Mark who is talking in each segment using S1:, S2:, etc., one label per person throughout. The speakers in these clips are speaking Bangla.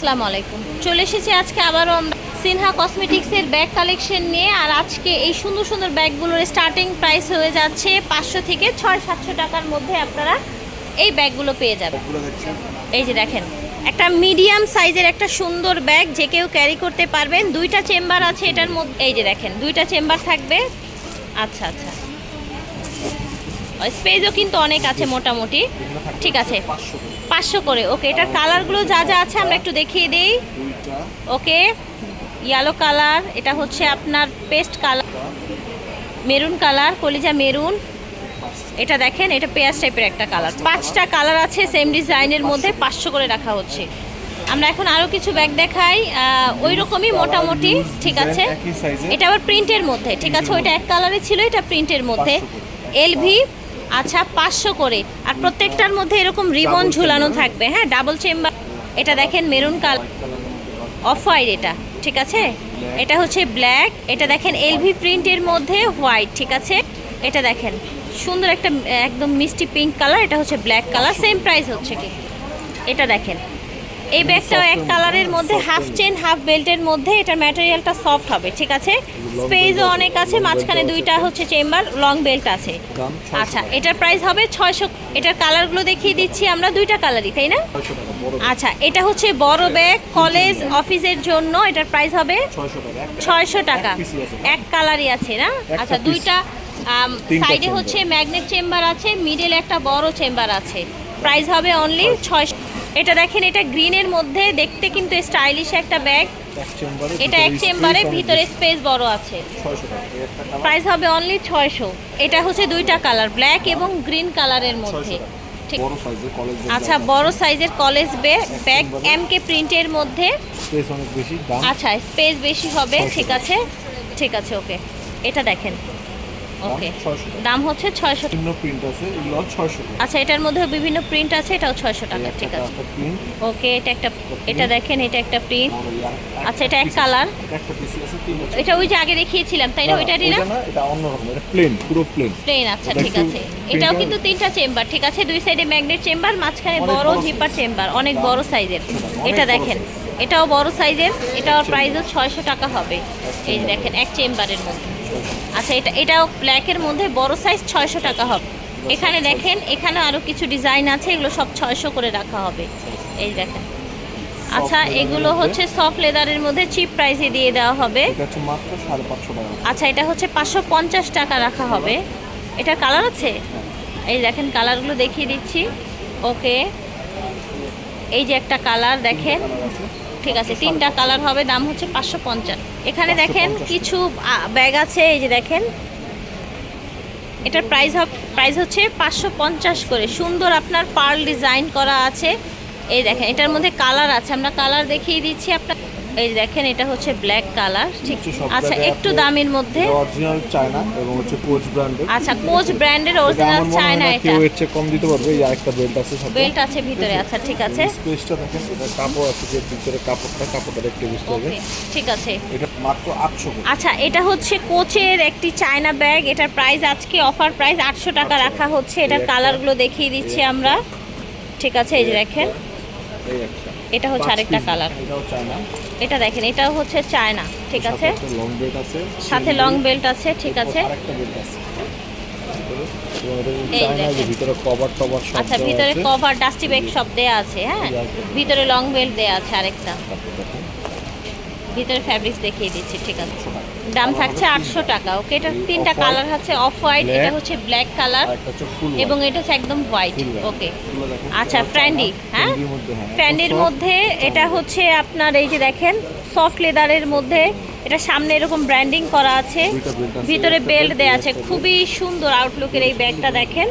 S1: আসসালামু আলাইকুম। চলে এসেছি আজকে আবারও আমরা সিনহা কসমেটিক্সের ব্যাগ কালেকশন নিয়ে আর আজকে এই সুন্দর সুন্দর ব্যাগগুলোর স্টার্টিং প্রাইস হয়ে যাচ্ছে পাঁচশো থেকে ছয় সাতশো টাকার মধ্যে আপনারা এই ব্যাগগুলো পেয়ে যাবেন। এই যে দেখেন একটা মিডিয়াম সাইজের একটা সুন্দর ব্যাগ যে কেউ ক্যারি করতে পারবেন। দুইটা চেম্বার আছে এটার মধ্যে। এই যে দেখেন দুইটা চেম্বার থাকবে। আচ্ছা আচ্ছা। স্পেসও কিন্তু অনেক আছে মোটামুটি। ঠিক আছে।
S2: পাঁচশো করে।
S1: ওকে এটার কালারগুলো যা যা আছে আমরা একটু দেখিয়ে দিই। ওকে ইয়েলো কালার এটা হচ্ছে আপনার পেস্ট কালার মেরুন কালার কলিজা মেরুন। এটা দেখেন এটা পেঁয়াজ টাইপের একটা কালার পাঁচটা কালার আছে সেম ডিজাইনের মধ্যে পাঁচশো করে রাখা হচ্ছে। আমরা এখন আরও কিছু ব্যাগ দেখাই। ওই রকমই মোটামুটি ঠিক আছে? এটা আবার প্রিন্টের মধ্যে ঠিক আছে? ওইটা এক কালারে ছিল এটা প্রিন্টের মধ্যে। এলভি আচ্ছা পাঁচশো করে। আর প্রত্যেকটার মধ্যে এরকম রিবন ঝুলানো থাকবে। হ্যাঁ ডাবল চেম্বার এটা দেখেন মেরুন কালার। অফ হোয়াইট এটা ঠিক আছে? এটা হচ্ছে ব্ল্যাক। এটা দেখেন এলভি প্রিন্টের মধ্যে হোয়াইট ঠিক আছে? এটা দেখেন। সুন্দর একটা একদম মিষ্টি পিঙ্ক কালার এটা হচ্ছে ব্ল্যাক কালার সেম প্রাইস হচ্ছে কি? এটা দেখেন। এই ব্যাগটাও এক কালারের মধ্যে হাফ চেন হাফ বেল্টের মধ্যে এটার ম্যাটেরিয়ালটা সফট হবে ঠিক আছে? স্পেসও অনেক আছে মাঝখানে দুইটা হচ্ছে চেম্বার লং বেল্ট আছে। আচ্ছা এটার প্রাইস হবে ছয়শো এটার কালারগুলো দেখিয়ে দিচ্ছি আমরা দুইটা কালারই তাই না? আচ্ছা এটা হচ্ছে বড় ব্যাগ কলেজ অফিসের জন্য এটার প্রাইস হবে
S2: ছয়শো টাকা। এক
S1: কালারই আছে না? আচ্ছা দুইটা সাইডে হচ্ছে ম্যাগনেট চেম্বার আছে মিডল একটা বড় চেম্বার আছে। প্রাইস হবে অনলি ছয়শো এটা দেখেন এটা গ্রিনের মধ্যে দেখতে কিন্তু স্টাইলিশ একটা ব্যাগ। এটা এক চেম্বারে ভিতরে স্পেস বড় আছে। প্রাইস হবে অনলি ছয়শো। এটা হচ্ছে দুইটা কালার ব্ল্যাক এবং গ্রিন কালারের মধ্যে। আচ্ছা বড় সাইজের কলেজ ব্যাগ এম কে প্রিন্টের মধ্যে। আচ্ছা স্পেস বেশি হবে ঠিক আছে। ঠিক আছে ওকে এটা দেখেন। ওকে দাম হচ্ছে ছয়শো
S2: বিভিন্ন প্রিন্ট আছে এগুলো ছয়শো টাকা।
S1: আচ্ছা এটার মধ্যে বিভিন্ন প্রিন্ট আছে এটাও ছয়শো টাকা ঠিক আছে। ওকে এটা একটা এটা দেখেন এটা একটা প্রিন্ট আচ্ছা এটা এক কালার এটা ওই যে আগে দেখিয়েছিলাম তাই না? ওইটারই না
S2: এটা অন্যরকম এটা প্লেন পুরো প্লেন
S1: প্লেন আচ্ছা ঠিক আছে। এটাও কিন্তু তিনটা চেম্বার ঠিক আছে দুই সাইডে ম্যাগনেট চেম্বার মাঝখানে বড় জিপার চেম্বার অনেক বড় সাইজের এটা দেখেন এটাও বড় সাইজের এটাও প্রাইসও ছয়শো টাকা হবে। এই দেখেন এক চেম্বারের মধ্যে। আচ্ছা এটা এটাও ব্ল্যাকের মধ্যে বড় সাইজ ছয়শো টাকা হবে। এখানে দেখেন এখানে আরও কিছু ডিজাইন আছে এগুলো সব ছয়শো করে রাখা হবে। এই দেখেন। আচ্ছা এগুলো হচ্ছে সফট লেদারের মধ্যে চিপ প্রাইসে দিয়ে দেওয়া হবে।
S2: এটা
S1: আচ্ছা এটা হচ্ছে পাঁচশো পঞ্চাশ টাকা রাখা হবে। এটার কালার আছে? এই দেখেন কালারগুলো দেখিয়ে দিচ্ছি। ওকে। এই যে একটা কালার দেখেন। ঠিক আছে তিনটা কালার হবে দাম হচ্ছে পাঁচশো পঞ্চাশ। এখানে দেখেন কিছু ব্যাগ আছে এই যে দেখেন। এটার প্রাইস প্রাইস হচ্ছে পাঁচশো পঞ্চাশ করে। সুন্দর আপনার পার্ল ডিজাইন করা আছে। এই দেখেন এটার মধ্যে কালার আছে। আমরা কালার দেখিয়ে দিচ্ছি আপনার এই দেখেন এটা হচ্ছে ব্ল্যাক কালার ঠিক? আচ্ছা একটু দামের মধ্যে।
S2: অরিজিনাল চায়না এবং হচ্ছে কোচ ব্র্যান্ডের
S1: আচ্ছা কোচ ব্র্যান্ডের অরিজিনাল চায়না এটা
S2: কেউ এর চেয়ে কম দিতে পারবে এই আরেকটা বেল্ট আছে সাথে।
S1: বেল্ট আছে ভিতরে আচ্ছা ঠিক আছে।
S2: স্পেসটা দেখেন এটা কাপড় আছে যে ভিতরে কাপড়টা কাপড়টা দেখতে বুঝতে হবে
S1: ঠিক আছে।
S2: এটা মাত্র আটশো করে।
S1: আচ্ছা এটা হচ্ছে কোচের একটি চায়না ব্যাগ এটার প্রাইস আজকে অফার প্রাইস আটশো টাকা রাখা হচ্ছে। এটার কালারগুলো দেখিয়ে দিচ্ছি আমরা। ঠিক আছে এই যে দেখেন।
S2: একটা
S1: এটা হচ্ছে আরেকটা কালার এটা দেখেন এটাও হচ্ছে চায়না ঠিক আছে? সাথে লং বেল্ট আছে ঠিক আছে?
S2: ভিতরে, কভার
S1: আচ্ছা ভিতরে কভার ডাস্টি ব্যাগ সব দেয়া আছে হ্যাঁ? ভিতরে লং বেল্ট দেয়া আছে আরেকটা। ভিতরে ফ্যাব্রিক্স দেখিয়ে দিচ্ছি ঠিক আছে?
S2: 800 টাকা।
S1: দাম থাকছে আটশো টাকা। ওকে এটা তিনটা কালার আছে। অফ হোয়াইট এটা হচ্ছে ব্ল্যাক কালার
S2: হচ্ছে
S1: এবং এটা হচ্ছে একদম হোয়াইট ওকে। আচ্ছা, ফ্র্যান্ডি, হ্যাঁ? ফ্র্যান্ডির মধ্যে এটা হচ্ছে আপনার এই যে দেখেন সফট লেদারের মধ্যে এটা সামনে এরকম ব্র্যান্ডিং করা আছে, ভিতরে বেল্ট দেওয়া আছে। খুবই সুন্দর আউটলুকের এই ব্যাগটা দেখেন।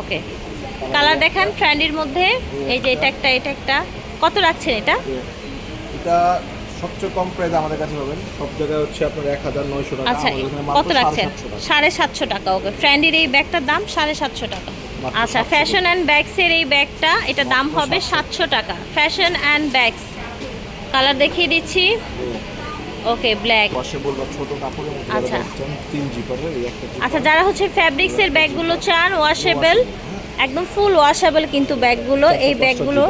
S1: ওকে। কালার দেখান ফ্র্যান্ডির মধ্যে। এই যে এটা একটা এটা একটা। কত রাখছেন এটা?
S2: এটা সবচেয়ে কম প্রাইস আমাদের কাছে পাবেন। সব জায়গায় হচ্ছে আপনার এক হাজার নয়শো টাকা
S1: আচ্ছা কত রাখছেন? সাড়ে সাতশো টাকা ওকে। ফ্র্যান্ডির এই ব্যাগটার দাম সাড়ে সাতশো টাকা। আচ্ছা ফ্যাশন অ্যান্ড ব্যাগসের এই ব্যাগটা এটা দাম হবে সাতশো। টাকা। ফ্যাশন অ্যান্ড ব্যাগস কালার দেখিয়ে দিচ্ছি। ওকে ব্ল্যাক
S2: ছোট কাপড়ের
S1: আচ্ছা। আচ্ছা যারা হচ্ছে ফ্যাব্রিক্সের ব্যাগগুলো চান ওয়াশেবল একদম ফুল ওয়াশেবল কিন্তু ব্যাগগুলো এই ব্যাগগুলো।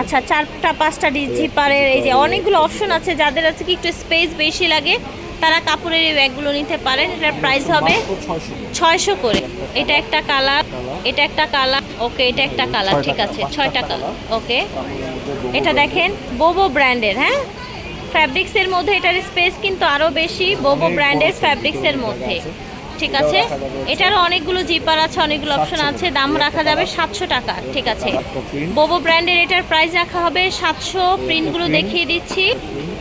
S1: আচ্ছা চারটা পাঁচটা জিপারের এই যে অনেকগুলো অপশন আছে যাদের আছে কি একটু স্পেস বেশি লাগে তারা কাপড়ের এই ব্যাগগুলো নিতে পারেন। এটার প্রাইস হবে
S2: মাত্র 600
S1: ছয়শো করে। এটা একটা কালার এটা একটা কালার ওকে এটা একটা কালার ঠিক আছে ছয়টা কালার ওকে
S2: Bobo
S1: এটা দেখেন বোবো ব্র্যান্ডের হ্যাঁ? ফ্যাব্রিক্সের মধ্যে এটার স্পেস কিন্তু আরও বেশি বোবো ব্র্যান্ডের ফ্যাব্রিক্সের মধ্যে। ঠিক আছে? এটারও অনেকগুলো জিপার আছে, অনেকগুলো অপশন আছে। দাম রাখা যাবে সাতশো টাকা, ঠিক আছে? বোবো ব্র্যান্ডের এটার প্রাইস রাখা হবে সাতশো। প্রিন্টগুলো দেখিয়ে দিচ্ছি।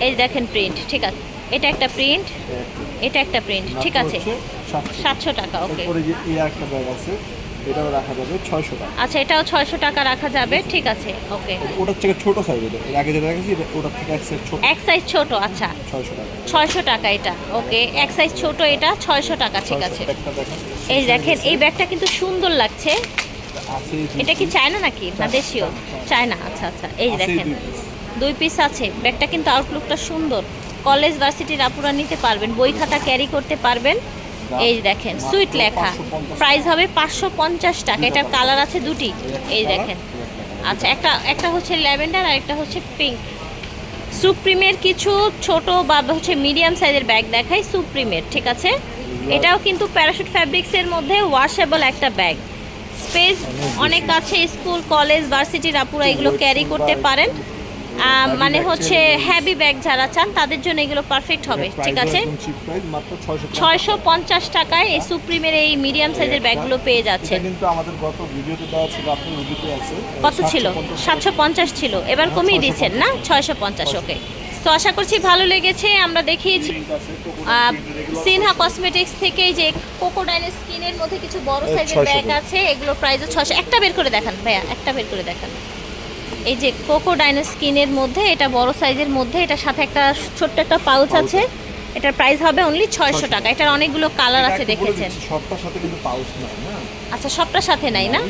S1: এই দেখেন প্রিন্ট ঠিক আছে? এটা একটা প্রিন্ট এটা একটা প্রিন্ট ঠিক আছে? সাতশো টাকা ওকে
S2: এটাও রাখা যাবে 600 টাকা।
S1: আচ্ছা এটাও ছয়শো টাকা রাখা যাবে ঠিক আছে ওকে।
S2: ওটার থেকে ছোট সাইজ এটা। এর আগে যেটা রেখেছি ওটার থেকে এক সাইজ ছোট।
S1: এক সাইজ ছোট আচ্ছা।
S2: 600 টাকা।
S1: ছয়শো টাকা এটা ওকে। এক সাইজ ছোট এটা ছয়শো টাকা ঠিক আছে। এই দেখেন এই ব্যাগটা কিন্তু সুন্দর লাগছে। এটা কি চায়না নাকি? না দেশীয়? চায়না আচ্ছা আচ্ছা। এই দেখেন দুই পিস আছে। ব্যাগটা কিন্তু আউটলুকটা সুন্দর। কলেজ ভার্সিটির আপুরা নিতে পারবেন বই খাতা ক্যারি করতে পারবেন। এই দেখেন, সুইট লেখা। প্রাইস হবে পাঁচশো পঞ্চাশ টাকা। এটার কালার আছে দুটি। এই দেখেন। আচ্ছা একটা একটা হচ্ছে ল্যাভেন্ডার আর একটা হচ্ছে পিঙ্ক। সুপ্রিমের কিছু ছোট বা হচ্ছে মিডিয়াম সাইজের ব্যাগ দেখাই সুপ্রিমের, ঠিক আছে? এটাও কিন্তু প্যারাশুট ফ্যাব্রিক্সের মধ্যে ওয়াশেবল একটা ব্যাগ। স্পেস অনেক আছে, স্কুল, কলেজ, ভার্সিটির আপুরা এগুলো ক্যারি করতে পারেন। মানে হচ্ছে হ্যাভি ব্যাগ যারা চান তাদের জন্য এগুলো পারফেক্ট হবে ঠিক আছে?
S2: চিপ প্রাইস মাত্র 600
S1: ছয়শো পঞ্চাশ টাকায় এই সুপ্রিমের এই মিডিয়াম সাইজের ব্যাগগুলো পেয়ে
S2: এটা
S1: যাচ্ছেন।
S2: কিন্তু আমাদের গত ভিডিওতে দেওয়া ছিল আপনার ভিডিওতে আছে।
S1: কত ছিল? সাতশো পঞ্চাশ ছিল। এবার কমিয়ে
S2: 650
S1: দিচ্ছেন না? ছয়শো পঞ্চাশ ওকে তো আশা করছি ভালো লেগেছে আমরা দেখিয়েছি সিনহা কসমেটিক্স থেকে যে কোকোডাইল স্কিনের মধ্যে কিছু বড় সাইজের ব্যাগ আছে এগুলো প্রাইসও ছশো একটা বের করে দেখান ভাইয়া একটা বের করে দেখান। এই যে কোকো কোকোডাইন স্কিনের মধ্যে এটা বড় সাইজের মধ্যে এটার সাথে একটা ছোট্ট একটা পাউচ আছে। এটার প্রাইস হবে অনলি ছয়শো টাকা। এটার অনেকগুলো কালার আছে দেখেছেন?
S2: সবটার সাথে কিন্তু পাউচ না?
S1: আচ্ছা সবটার সাথে নাই না?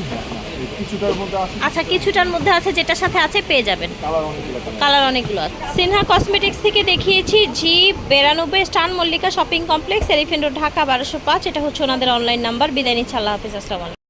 S2: কিছুটার মধ্যে আছে
S1: আচ্ছা কিছুটার মধ্যে আছে যেটার সাথে আছে পেয়ে যাবেন।
S2: কালার অনেকগুলো
S1: কালার অনেকগুলো আছে। সিনহা কসমেটিক্স থেকে দেখিয়েছি জি বেরানব্বই স্টান Mallika shopping complex elephant road Dhaka বারোশো পাঁচ। এটা হচ্ছে ওনাদের অনলাইন নাম্বার বিদায় নিচ্ছে আল্লাহ হাফিজ আসসালামু